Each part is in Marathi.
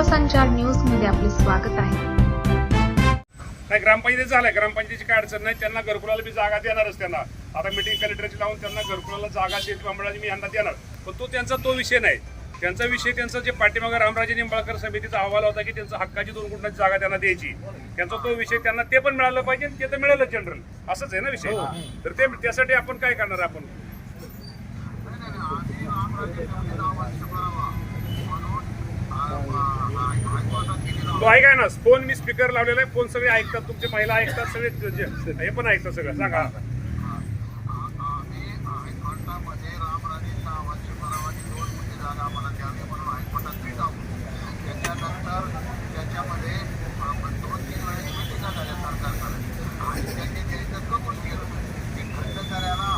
लोकसंचार न्यूजमध्ये आपले स्वागत आहे. नाही ग्रामपंचायत झालं ग्रामपंचायतीची काय अडचण नाही. त्यांना घरकुलाला मी जागा देणारच त्यांना. आता मिटिंग कलेक्टरची लावून त्यांना घरकुलाला जागा शेती मंडळाची मी यांना देणार. पण तो त्यांचा तो विषय नाही. त्यांचा विषय त्यांचा जे पाठीमागे रामराजे निंबाळकर समितीचा अहवाल होता की त्यांचा हक्काची दोन गुंठाची जागा त्यांना द्यायची. त्यांचा तो विषय त्यांना ते पण मिळालं पाहिजे ते तर मिळालं जनरल असंच आहे ना विषय? तर ते त्यासाठी आपण काय करणार आपण? तो ऐकाय ना फोन मी स्पीकर लावलेला आहे फोन सगळे ऐकतात तुमचे महिला ऐकतात सगळे हे पण ऐकतात सगळं. सांगा हायकोर्टामध्ये रामराजे नावाची परवानी दोन कोटी जागा आम्हाला द्यावी म्हणून हायकोर्टात भेटावं त्याच्यानंतर त्याच्यामध्ये आपण दोन तीन वेळेस मिटिंगा झाल्या सरकारकडे आणि त्यांनी द्यायचं कबूल केलं की खंडकऱ्याला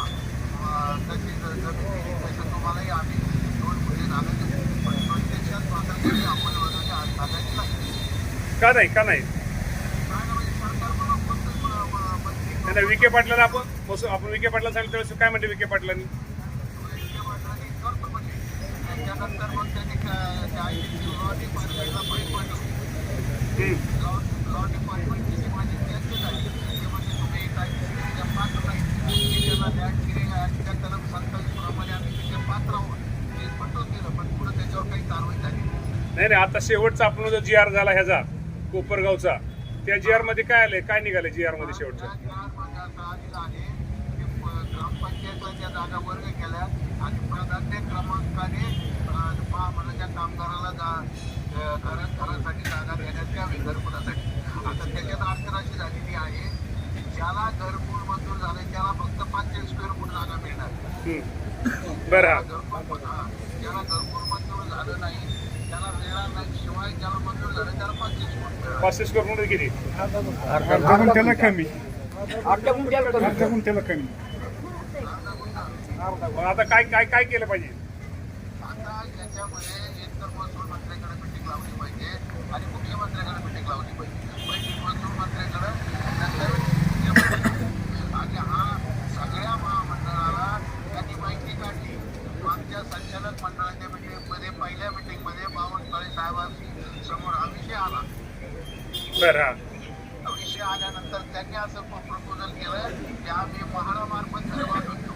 अं, तशी ज- जमीन दिली तसं तुम्हालाही आम्ही दोन कोटी जागा देऊ पण प्रत्यक्षात मात्र त्यांनी अंमलबजावणी आज लागायची लागली का नाही का नाही काय ना विखे पाटलाला आपण बसू आपण विखे पाटला सांगितलं त्यावेळेस काय म्हणते विखे पाटलांनी काय तिच्या पात्र नाही. मी त्याला लँड क्लिअरिंग ॲक्टच्या कलम 27 प्रमाणे आम्ही तिच्या पात्र आहोत. ते पटवून दिलं, पण त्याच्यावर काही झाली नाही. नाही नाही आता शेवटचा आपण जो जी आर झाला ह्याचा कोपरगावचा. त्या जी आरमध्ये काय आलंय? काय निघालंय जी आरमध्ये शेवटचं? जागा वर्ग केल्या आणि प्राधान्य क्रमांकाने महामंडळाच्या कामगाराला घरासाठी जागा देण्यात यावी घरकुलासाठी. आता त्याच्यात अडचण अशी झालेली आहे की ज्याला घरकुल मंजूर झाले त्याला फक्त स्क्वेअर फूट जागा मिळणार. बरं हा घरकुल हा, ज्याला घरकुल मंजूर झालं नाही त्याला मिळणार नाही शिवाय ज्याला मंजूर झालं त्याला पाचशे स्क्वेअर फूट किती अर्धा गुंठ्याला कमी. अर्धा गुंठ्याला कमी. मग आता काय काय काय केलं पाहिजे? आता याच्यामध्ये एकतर महसूल मंत्र्याकडे मिटिंग लावली पाहिजे आणि मुख्यमंत्र्याकडे मिटिंग लावली पाहिजे पहिली महसूल मंत्र्याकडे नंतर मुख्यमंत्र्याकडे. आणि हा सगळ्या महामंडळाला त्यांनी माहिती काढली मागच्या संचालक मंडळाच्या मिटिंगमध्ये पहिल्या मिटिंगमध्ये बावनकुळे साहेबांशी समोर हा विषय आला बरं. विषय आल्यानंतर त्यांनी असं प्रपोजल केलं की आम्ही महाडामार्फत घर बांधून देऊ.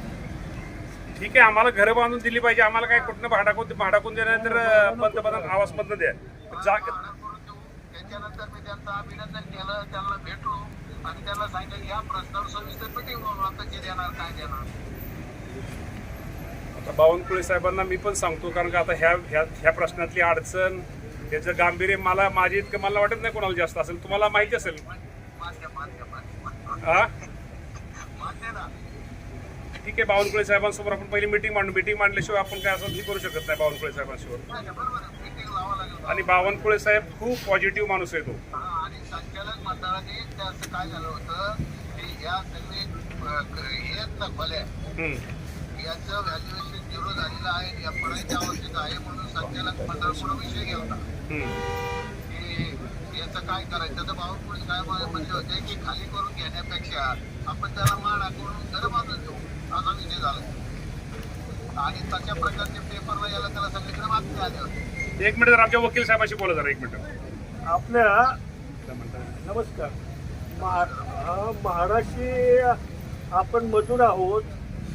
ठीक आहे आम्हाला घरं बांधून दिली पाहिजे. आम्हाला काय कुठनं भाडाकून भाडाकून देणार पंतप्रधान आवास मधनं द्या जा त्याच्यानंतर मी त्यांचं अभिनंदन केलं. त्यांना भेटलो. आणि त्यांना सांगितलं या प्रश्नावर सविस्तर मिटिंग आता जे देणार काय देणार. आता बावनकुळे साहेबांना मी पण सांगतो कारण का आता ह्या ह्या ह्या प्रश्नातली अडचण त्याचं गांभीर्य मला माझी इतकं मला वाटत नाही कोणाला जास्त असेल. तुम्हाला माहिती असेल. हा ठीक आहे बावनकुळे साहेबांसमोर आपण पहिली मिटिंग मांडू. मिटिंग मांडल्याशिवाय आपण काय असं करू शकत नाही बावनकुळे साहेबांसमोर आणि बावनकुळे साहेब खूप पॉझिटिव्ह माणूस आहे तो. आणि संचालक मंडळाने त्याचं काय झालं होतं की या सगळे ना भल्या याचं व्हॅल्युएशन झिरो झालेलं आहे. या आवश्यक आहे म्हणून संचालक मंडळ पुढे विषय याचं काय करायचं? तर बावनकुळे साहेब म्हणले होते की खाली करून घेण्यापेक्षा आपण त्याला माडा करून घर बांधून देऊ. असा विषय झाला. आणि तशा प्रकारचे पेपरला याला त्याला सगळीकडे बातमी आले होते. एक मिनिट जर आमच्या वकील साहेबाशी बोला जरा एक मिनिट. आपल्या काय? नमस्कार. महा महाराष्ट्री आपण मजूर आहोत.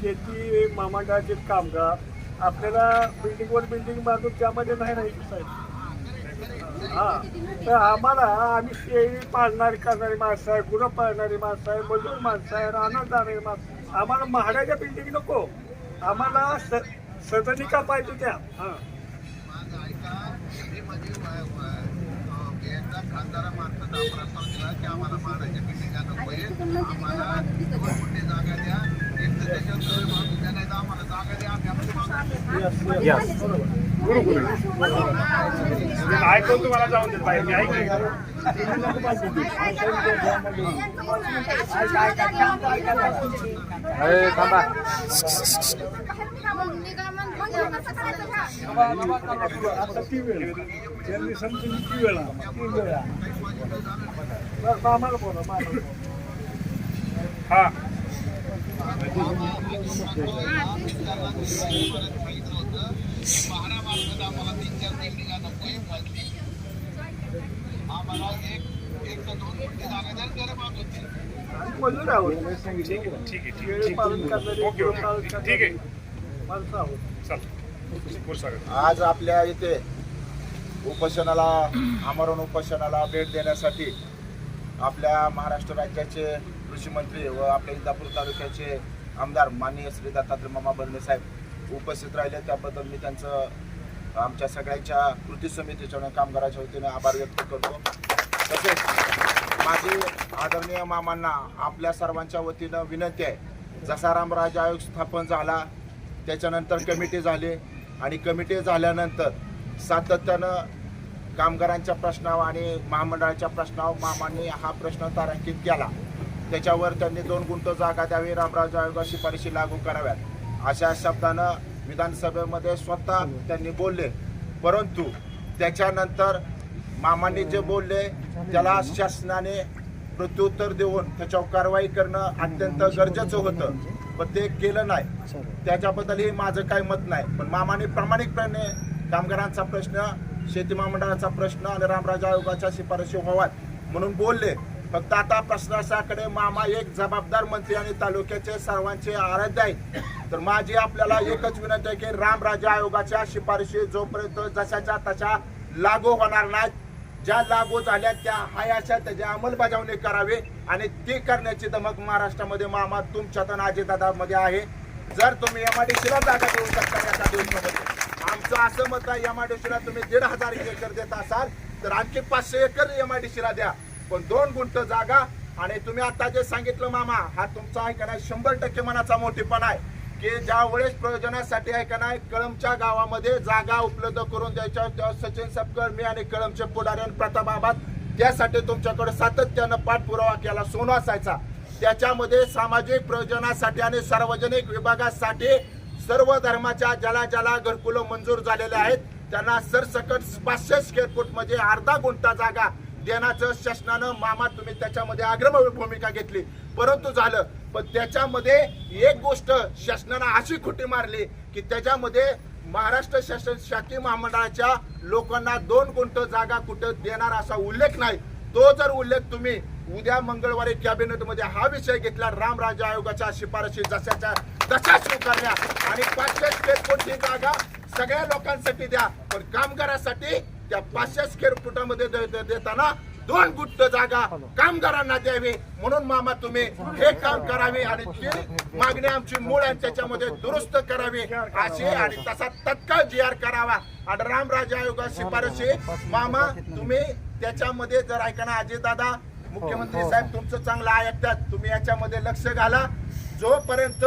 शेती महामंडळाचे कामगार. आपल्याला बिल्डिंगवर बिल्डिंग बांधून त्यामध्ये नाही राहायचं साहेब. हा. तर आम्हाला आम्ही शेळी पाळणारी करणारी माणसं आहे गुरं पाळणारी माणसं आहे मजूर माणसं आहे राहणार जाणारी माणसं आम्हाला महाराजा बिल्डिंग नको. आम्हाला स सदनिका पाहिजे त्या हां. खासदारामार्फत प्रस्ताव दिला की आम्हाला माडाच्या बिल्डिंगा नको आहे आम्हाला कोटी जागा द्या एक तर त्याच्यात आम्हाला जागा द्या आम्ही आमची ऐकून तुम्हाला जाऊन देत बाहेर. मी वेळ त्यांनी समजून ती वेळा तीन वेळा मामाला बोला बोला. आम्हाला तीन चार बिल्डिंगा आम्हाला एक एक दोन ठीक आहे ठीक आहे ठीक आहे ओके ओके ठीक आहे आज आपल्या इथे उपोषणाला आमरण उपोषणाला भेट देण्यासाठी आपल्या महाराष्ट्र राज्याचे कृषी मंत्री व आपल्या इंदापूर तालुक्याचे आमदार माननीय श्री दत्तात्रय मामा बर्णे साहेब उपस्थित राहिले. त्याबद्दल मी त्यांचं आमच्या सगळ्यांच्या कृती समितीच्या कामगाराच्या वतीने आभार व्यक्त करतो. तसेच माझी आदरणीय मामांना आपल्या सर्वांच्या वतीनं विनंती आहे. जसा रामराज आयोग स्थापन झाला त्याच्यानंतर कमिटी झाली आणि कमिटी झाल्यानंतर सातत्यानं कामगारांच्या प्रश्नावर आणि महामंडळाच्या प्रश्नावर मामांनी हा प्रश्न तारांकित केला. त्याच्यावर त्यांनी दोन गुंत जागा द्यावी. रामराज आयोगा शिफारशी लागू कराव्यात. अशा शब्दानं विधानसभेमध्ये स्वतः त्यांनी बोलले. परंतु त्याच्यानंतर मामांनी जे बोलले त्याला शासनाने प्रत्युत्तर देऊन त्याच्यावर कारवाई करणं अत्यंत गरजेचं होतं. पण ते केलं नाही. त्याच्याबद्दलही माझं काही मत नाही. पण मामाने प्रामाणिकपणे कामगारांचा प्रश्न शेती महामंडळाचा प्रश्न आणि रामराज आयोगाच्या शिफारशी व्हाव्यात म्हणून बोलले. फक्त आता प्रशासनाकडे मामा एक जबाबदार मंत्री आणि तालुक्याचे सर्वांचे आराध्य आहे तर माझी आपल्याला एकच विनंती आहे की रामराज्य आयोगाच्या शिफारशी जोपर्यंत जशाच्या तशा लागू होणार नाहीत ज्या लागू झाल्या त्या हायाशा त्याची अंमलबजावणी करावी आणि ती करण्याची दमक महाराष्ट्रामध्ये मामा तुमच्यात आणि अजितदादामध्ये आहे. जर तुम्ही एमआयडीसीला जागा देऊ शकता एका दिवसामध्ये. आमचं असं मत आहे एमआयडीसीला तुम्ही दीड हजार एकर देत असाल तर आणखी पाचशे एकर एमआयडीसीला द्या. पण दोन गुंट जागा. आणि तुम्ही आता जे सांगितलं मामा हा तुमचा आहे का नाही शंभर टक्के मनाचा मोठीपणा आहे. की ज्या वेळेस प्रयोजनासाठी आहे का नाही कळमच्या गावामध्ये जागा उपलब्ध करून द्यायच्या. सचिन सपकर मी आणि कळमचे पुढारी आणि प्रतापाबाद त्यासाठी तुमच्याकडे सातत्यानं पाठपुरावा केला सोनं असायचा. त्याच्यामध्ये सामाजिक प्रयोजनासाठी आणि सार्वजनिक विभागासाठी सर्व धर्माच्या ज्याला ज्याला घरकुलं मंजूर झालेल्या आहेत त्यांना सरसकट पाचशे स्क्वेअर फूट म्हणजे अर्धा गुंठा जागा देण्याचं शासनानं मामा तुम्ही त्याच्यामध्ये अग्रम भूमिका घेतली. परंतु झालं. पण त्याच्यामध्ये एक गोष्ट शासनानं अशी खुटी मारली की त्याच्यामध्ये महाराष्ट्र शासन शाखी महामंडळाच्या लोकांना दोन गुंठ जागा कुठं देणार असा उल्लेख नाही. तो जर उल्लेख तुम्ही उद्या मंगळवारी कॅबिनेटमध्ये हा विषय घेतला रामराज्य आयोगाच्या शिफारशी जशाच्या तशा स्वीकारल्या आणि पाचशे ही जागा सगळ्या लोकांसाठी द्या. पण कामगारासाठी त्या पाचशे स्क्वेअर फुटामध्ये देताना दोन गुट्ट जागा कामगारांना द्यावी. म्हणून मामा तुम्ही हे काम करावे आणि ती मागणी आमची मूळ आहे त्याच्यामध्ये दुरुस्त करावी अशी आणि तसा तत्काळ जी आर करावा. आणि रामराज्य आयोगा शिफारशी. मामा तुम्ही त्याच्यामध्ये जर ऐकणं अजितदादा मुख्यमंत्री साहेब तुमचं चांगलं ऐकतात. तुम्ही याच्यामध्ये लक्ष घाला. जोपर्यंत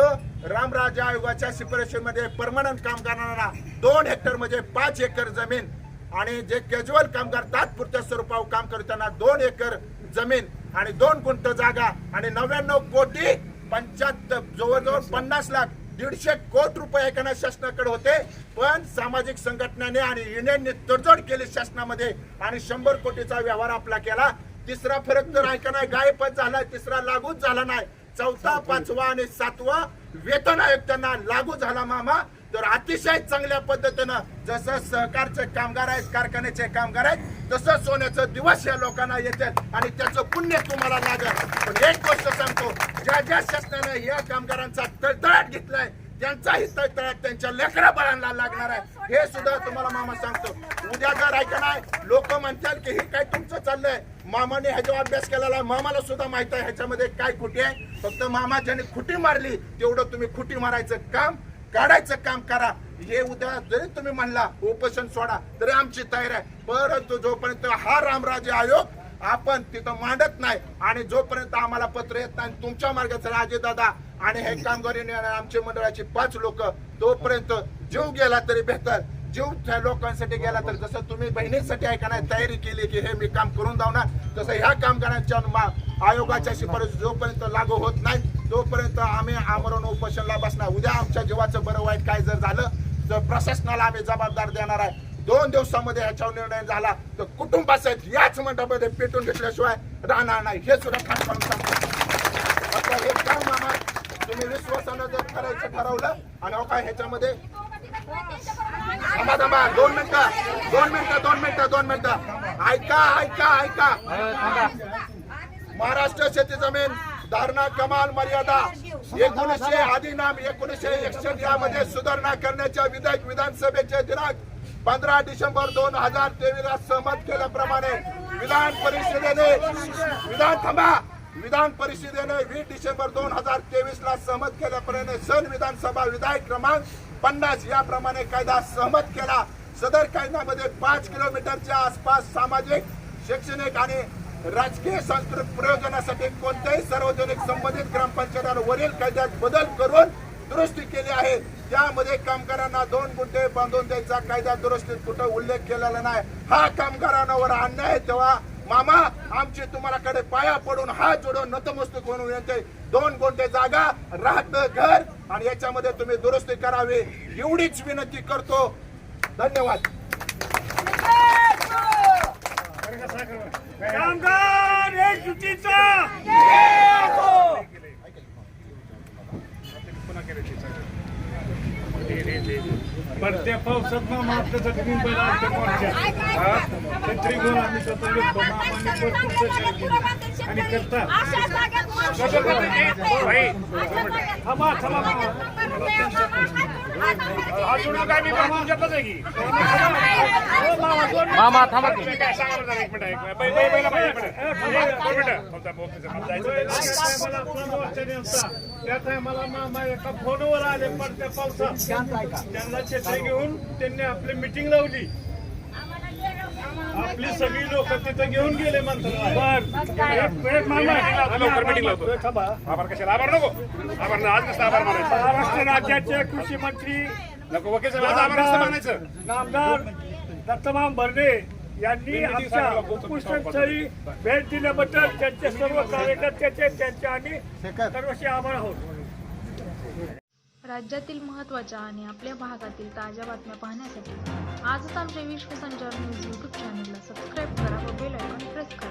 रामराज्य आयोगाच्या शिफारशीमध्ये परमनंट कामगारांना दोन हेक्टर म्हणजे पाच एकर जमीन आणि जे कॅज्युअल कामगार तात्पुरत्या स्वरूपावर काम करतात त्यांना दोन एकर जमीन आणि दोन गुंठ जागा आणि नव्याण्णव कोटी पंच्याहत्तर जवळजवळ पन्नास लाख दीडशे कोटी रुपये एकाना शासनाकडे होते. पण सामाजिक संघटनाने आणि युनियनने तडजोड केली शासनामध्ये आणि शंभर कोटीचा व्यवहार आपला केला. तिसरा फरक तर ऐका नाही? गायबच झाला तिसरा लागूच झाला नाही. चौथा पाचवा आणि सातवा वेतन आयोग त्यांना लागू झाला मामा. तर अतिशय चांगल्या पद्धतीनं जसं सहकारचे कामगार आहेत कारखान्याचे कामगार आहेत तसं सोन्याचं दिवस या लोकांना येतात आणि त्याचं पुण्य तुम्हाला लागेल पण एक गोष्ट सांगतो ज्या ज्या शासनानं या कामगारांचा तळतळाट घेतलाय त्यांचाही तळतळाट त्यांच्या लेकरा बाळांना लागणार आहे. हे सुद्धा तुम्हाला मामा सांगतो. उद्या जर ऐका नाही लोक म्हणतात की हे काय तुमचं चाललंय? मामाने ह्याच्यावर अभ्यास केलेला आहे मामाला सुद्धा माहीत आहे ह्याच्यामध्ये काय खुटी आहे. फक्त मामा ज्याने खुटी मारली तेवढं तुम्ही खुटी मारायचं काम काढायचं काम करा. हे उद्या जरी तुम्ही म्हणला उपोषण सोडा तरी आमची तयारी आहे. परंतु जोपर्यंत हा रामराजे आयोग आपण तिथं मांडत नाही आणि जोपर्यंत आम्हाला पत्र येत नाही तुमच्या मार्गाचे राजे दादा आणि हे कामगार आमचे मंडळाचे पाच लोक तोपर्यंत जीव गेला तरी बेहतर जीव त्या लोकांसाठी गेला तर जसं तुम्ही बहिणीसाठी आहे तयारी केली की हे मी काम करून जाणार तसं ह्या कामगारांच्या आयोगाच्या शिफारस जोपर्यंत लागू होत नाही तोपर्यंत आम्ही आमरण उपोषणला बसणार. उद्या आमच्या जीवाचं बरं वाईट काय जर झालं तर प्रशासनाला आम्ही जबाबदार देणार आहे. दोन दिवसामध्ये ह्याच्यावर निर्णय झाला तर कुटुंबासहित याच मंडपामध्ये पेटून घेतल्याशिवाय राहणार नाही. हे सुद्धा ठाणपण सांगतो. आता हे काम मामा तुम्ही विश्वासानं जर करायचं ठरवलं आणि अहो काय ह्याच्यामध्ये? थांबा थांबा. दोन मिनिटं. दोन मिनिटं दोन मिनिटं दोन मिनिटं. ऐका ऐका ऐका. महाराष्ट्र शेती जमीन. धारणा कमाल मर्यादा. एकोणीसशे अधिनाम एकोणीसशे एकसष्ट यामध्ये सुधारणा करण्याच्या विधेयक विधानसभेचे दिनांक पंधरा डिसेंबर दोन हजार तेवीस ला सहमत केल्याप्रमाणे विधान परिषदेने विधान थांबा. विधान परिषदेने वीस डिसेंबर दोन हजार तेवीस ला सहमत केल्याप्रमाणे सन विधानसभा विधायक क्रमांक पन्नास याप्रमाणे कायदा सहमत केला. सदर कायद्यामध्ये पाच किलोमीटरच्या आसपास सामाजिक शैक्षणिक आणि राजकीय सांस्कृतिक प्रयोजनासाठी कोणत्याही सार्वजनिक संबंधित ग्रामपंचायत वरील कायद्यात बदल करून दुरुस्ती केली आहे. त्यामध्ये कामगारांना दोन गुंठे बांधून द्यायचा कायदा दुरुस्तीत कुठं उल्लेख केलेला नाही. हा कामगारांवर अन्याय आहे तेव्हा मामा आमची तुम्हालाकडे पाया पडून हात जोडून नतमस्तक म्हणून यांचे दोन गुंठे जागा राहत घर आणि याच्यामध्ये तुम्ही दुरुस्ती करावी. एवढीच विनंती करतो. धन्यवाद. कामगार चालेल. पडत्या पावसात मुंबईला आलते मोर्चात. छत्री घेऊन आम्ही स्वतः गेलतो. मामाने भरपूर सहकार्य केलं. आणि करतात. थांबा थांबा मामा. हात जोडून काय मी पण तुमच्यातलाच आहे की हो, मामा थांबा की. तुम्ही काय सांगा बरं जरा एक मिनिट, मिनिट. पाहिजे, मिनिट. दोन मिनिटं. जायचं. त्या मोर्चा. त्या फोनवर आले पडत्या पावसात त्यांना छत्री घेऊन त्यांनी आपली मिटिंग लावली आपली सगळी लोक तिथे घेऊन गेले आभार कशाला? आभार नको. आभार आज नसतं आभार मानायचं? महाराष्ट्र राज्याचे कृषी मंत्री नको वकील साहेब, आज आभार नसतं मानायचं? नामदार दत्तमाम भरणे यांनी आमच्या उपोषणस्थळी भेट दिल्याबद्दल त्यांचे सर्व कार्यकर्त्याचे त्यांचे आम्ही सर्वशी आभार आहोत. राज्यातील महत्त्वाच्या आणि आपल्या भागातील ताज्या बातम्या पाहण्यासाठी आजच आमच्या विश्वसंचार न्यूज यूट्यूब चॅनलला सबस्क्राईब करा व बेल आयकॉन प्रेस करा.